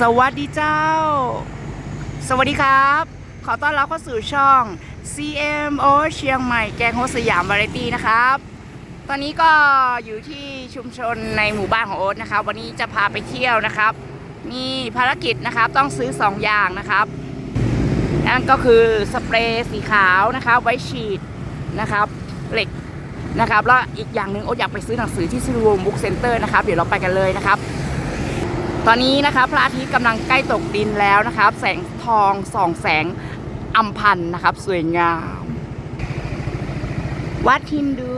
สวัสดีเจ้า สวัสดีครับ ขอต้อนรับเข้าสู่ช่อง CMO เชียงใหม่แกงโฮสยามวาไรตี้นะครับ ตอนนี้ก็อยู่ที่ชุมชนในหมู่บ้านของโอ๊ตนะครับ วันนี้จะพาไปเที่ยวนะครับ มีภารกิจนะครับต้องซื้อ 2 อย่างนะครับ นั่นก็คือสเปรย์สีขาวนะครับ ไว้ฉีดนะครับ เหล็กนะครับ แล้วอีกอย่างหนึ่งโอ๊ตอยากไปซื้อหนังสือที่ซิลวงบุ๊กเซ็นเตอร์นะครับ เดี๋ยวเราไปกันเลยนะครับ ตอนนี้นะครับพระอาทิตย์กำลังใกล้ตกดินแล้วนะครับ แสงทองส่องแสงอัมพันธ์นะครับ สวยงาม วัดฮินดู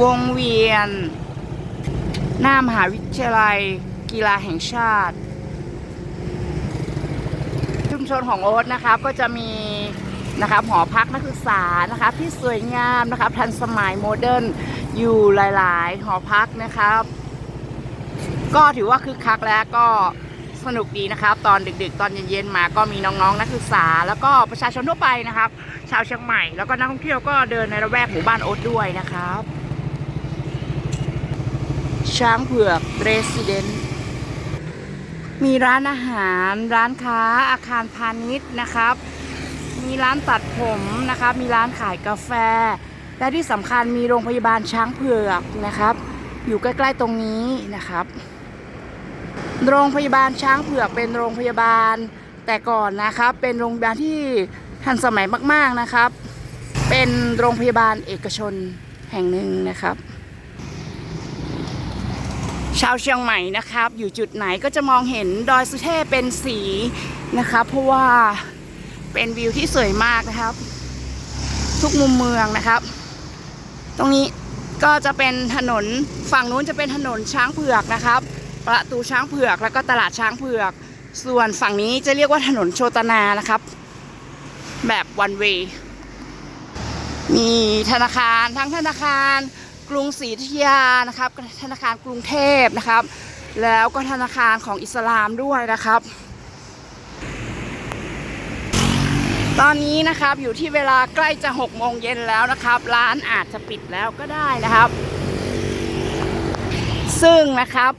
วงเวียน หน้ามหาวิทยาลัย กีฬาแห่งชาติ ชุมชนของโอ๊ตนะครับก็จะมีนะครับหอพักนักศึกษานะครับที่สวยงามนะครับทันสมัยโมเดิร์นอยู่หลาย ๆ หอพักนะครับ ก็ถือว่าคึกคักแล้วก็สนุกดีนะครับ ตอนดึกๆ ตอนเย็นๆมาก็มีน้องๆนักศึกษา แล้วก็ประชาชนทั่วไปนะครับ ชาวเชียงใหม่ แล้วก็นักท่องเที่ยวก็เดินในระแวกหมู่บ้านโอ๊ตด้วยนะครับ ช้างเผือกเรสซิเดนต์มีร้านอาหาร ร้านค้าอาคารพาณิชย์นะครับ มีร้านตัดผมนะครับ มีร้านขายกาแฟ และที่สำคัญมีโรงพยาบาลช้างเผือกนะครับ อยู่ใกล้ๆตรงนี้นะครับ โรงพยาบาลช้างเผือกเป็นโรงพยาบาลแต่ก่อนนะครับ เป็นโรงพยาบาลที่ทันสมัยมาก ๆนะครับ เป็นโรงพยาบาลเอกชนแห่งหนึ่งนะครับ ชาวเชียงใหม่นะครับ อยู่จุดไหนก็จะมองเห็นดอยสุเทพเป็นสีนะครับ เพราะว่าเป็นวิวที่สวยมากนะครับ ทุกมุมเมืองนะครับ ตรงนี้ก็จะเป็นถนนฝั่งนู้นจะเป็นถนนช้างเผือกนะครับ ประตูช้างเผือกแล้วก็ตลาดช้างเผือก ส่วนฝั่งนี้จะเรียกว่าถนนโชตนานะครับ แบบวันเวย์มีธนาคารทั้งธนาคารกรุงศรีอยุธยานะครับ ธนาคารกรุงเทพนะครับ แล้วก็ธนาคารของอิสลามด้วยนะครับ ตอนนี้นะครับอยู่ที่เวลาใกล้จะ6โมงเย็นแล้วนะครับ ร้านอาจจะปิดแล้วก็ได้นะครับ ซึ่งนะครับ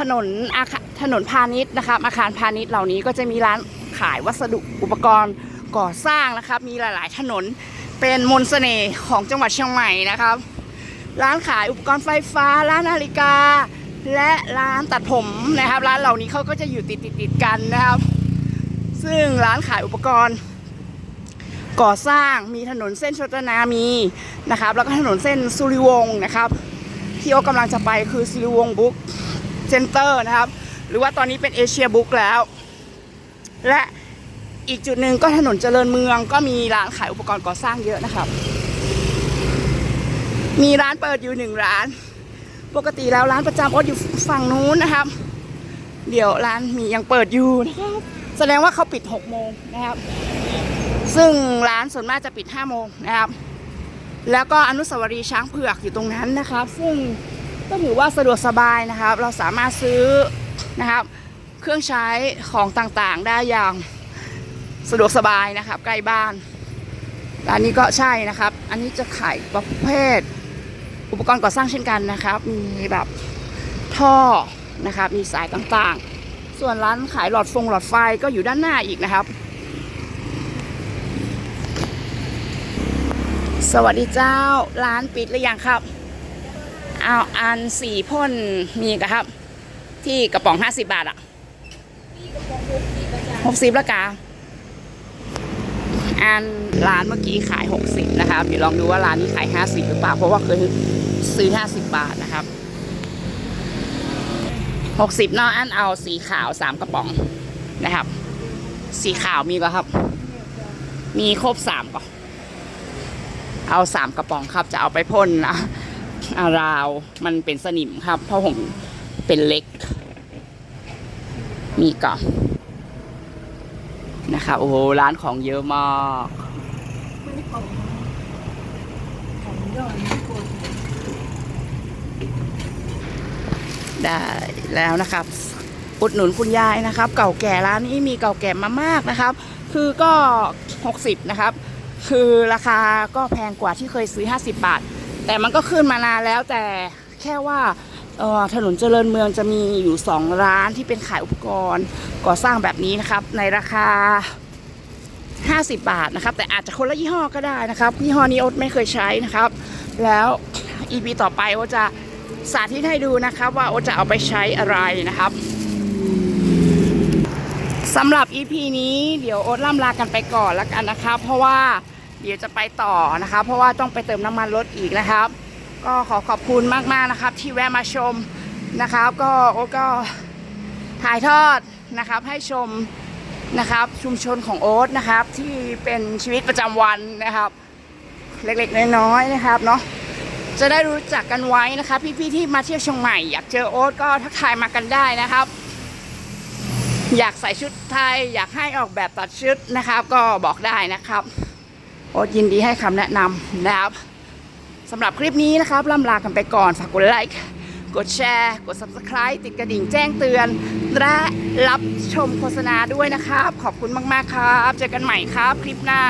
ถนนอาคาถนนพาณิชย์นะครับ อาคารพาณิชย์เหล่านี้ก็จะมีร้านขายวัสดุอุปกรณ์ก่อสร้างนะครับ มีหลาย ๆ ถนนเป็นมนต์เสน่ห์ของจังหวัดเชียงใหม่นะครับ ร้านขายอุปกรณ์ไฟฟ้า ร้านนาฬิกา และร้านตัดผมนะครับ ร้านเหล่านี้เขาก็จะอยู่ติดติดติดกันนะครับ ซึ่งร้านขายอุปกรณ์ ก่อสร้างมีถนนเส้นชตนามีนะครับ แล้วก็ถนนเส้นสุริวงศ์นะครับ ที่โอกำลังจะไปคือสุริวงศ์บุ๊ก เซ็นเตอร์นะครับ หรือว่าตอนนี้เป็นเอเชียบุ๊กแล้ว และอีกจุดหนึ่งก็ถนนเจริญเมืองก็มีร้านขายอุปกรณ์ก่อสร้างเยอะนะครับ มีร้านเปิดอยู่หนึ่งร้าน ปกติแล้วร้านประจำโอ๊ตอยู่ฝั่งนู้นนะครับ เดี๋ยวร้านมียังเปิดอยู่นะครับแสดงว่าเขาปิด6โมงนะครับ ซึ่งร้านส่วนมากจะปิด5โมงนะครับ แล้วก็อนุสาวรีย์ช้างเผือกอยู่ตรงนั้นนะครับ ซึ่ง ก็ถือว่าสะดวกสบายนะครับ เราสามารถซื้อนะครับ เครื่องใช้ของต่างๆได้อย่างสะดวกสบายนะครับ ใกล้บ้านร้านนี้ก็ใช่นะครับ อันนี้จะขายประเภท อุปกรณ์ก่อสร้างเช่นกันนะครับ มีแบบท่อนะครับ มีสายต่างๆ ส่วนร้านขายหลอดฟงหลอดไฟก็อยู่ด้านหน้าอีกนะครับ สวัสดีเจ้า ร้านปิดหรือยังครับ เอาอันสี่พ่นมีกะครับ ที่กระป๋องห้าสิบบาทอะหกสิบละกาอันร้านเมื่อกี้ขายหกสิบนะครับเดี๋ยวลองดูว่าร้านนี้ขายห้าสิบหรือเปล่าเพราะว่าเคยซื้อห้าสิบบาทนะครับหกสิบเนาะอันเอาสีขาวสามกระป๋องนะครับ สีขาวมีก็ครับ มีครบสามก็เอาสามกระป๋องครับจะเอาไปพ่นนะาราว มันเป็นสนิมครับ เพราะผมเป็นเล็ก มีก่อนนะครับโอ้โหร้านของเยอะมากได้แล้วนะครับ อุดหนุนคุณยายนะครับ เก่าแก่ร้านนี้มีเก่าแก่มามากนะครับ คือก็ 60 นะครับ คือราคาก็แพงกว่าที่เคยซื้อ 50 บาท แต่มันก็ขึ้นมานานแล้วแต่แค่ว่าถนนเจริญเมืองจะมีอยู่ 2 ร้านที่เป็นขายอุปกรณ์ก่อสร้างแบบนี้นะครับ ในราคา 50 บาทนะครับ แต่อาจจะคนละยี่ห้อก็ได้นะครับยี่ห้อนี้โอ๊ตไม่เคยใช้นะครับ แล้ว EP ต่อไปโอจะสาธิตให้ดูนะครับว่าโอจะเอาไปใช้อะไรนะครับสำหรับ EP นี้เดี๋ยวโอ๊ตล่ำลากันไปก่อนแล้วกันนะครับเพราะว่า เดี๋ยวจะไปต่อนะครับเพราะว่าต้องไปเติมน้ำมันรถอีกนะครับ ก็ขอขอบคุณมากๆนะครับ ที่แวะมาชมนะครับ ก็โอ๊ตก็ถ่ายทอดนะครับ ให้ชมนะครับ ชุมชนของโอ๊ตนะครับ ที่เป็นชีวิตประจำวันนะครับ เล็กๆน้อยๆนะครับเนาะจะได้รู้จักกันไว้นะครับพี่ๆที่มาเที่ยวเชียงใหม่อยากเจอโอ๊ตก็ทักทายมากันได้นะครับ อยากใส่ชุดไทย อยากให้ออกแบบตัดชุดนะครับ ก็บอกได้นะครับ โอ๊ตยินดีให้คำแนะนำนะครับสำหรับคลิปนี้นะครับล่ำลากันไปก่อนฝากกดไลค์กดแชร์ กด Subscribe ติดกระดิ่งแจ้งเตือน และรับชมโฆษณาด้วยนะครับ ขอบคุณมาก ๆ ครับ เจอกันใหม่ครับ คลิปหน้า